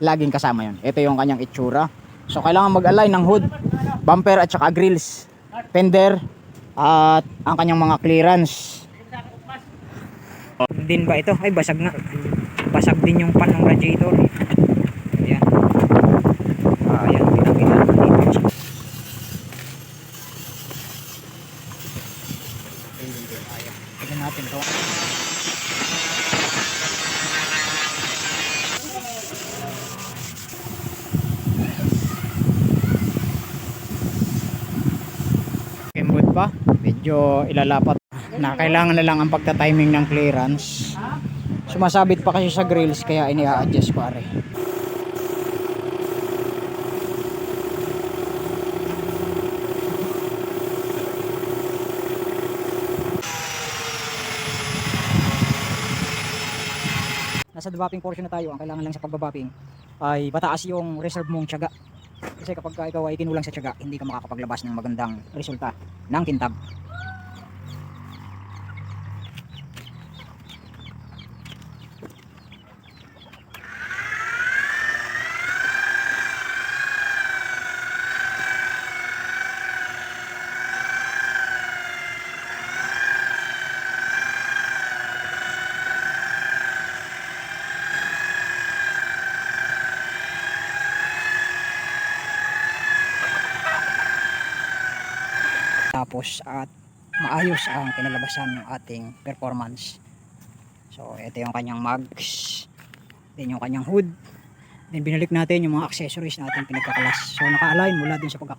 laging kasama yun. Ito yung kanyang itsura. So kailangan mag-align ng hood, bumper at saka grills, fender at ang kanyang mga clearance. Din ba ito? Ay basag na. Basag din yung pan ng radiator. Ayan. Ah, ayan, natin dito. Tignan natin to. Pa, medyo ilalapat na kailangan na lang ang pagta-timing ng clearance. Sumasabit pa kasi sa grills kaya ini-adjust pare. Nasa developing portion na tayo. Ang kailangan lang sa pagbabapping ay bataas yung reserve mong tiyaga. Kasi kapag ka ikaw ay kinulang sa tiyaga, hindi ka makakapaglabas ng magandang resulta ng kintab. Tapos at maayos ang kinalabasan ng ating performance. So ito yung kanyang mags. Then yung kanyang hood. Then binalik natin yung mga accessories natin pinagkakalas. So naka-align mula dun sa pagkaka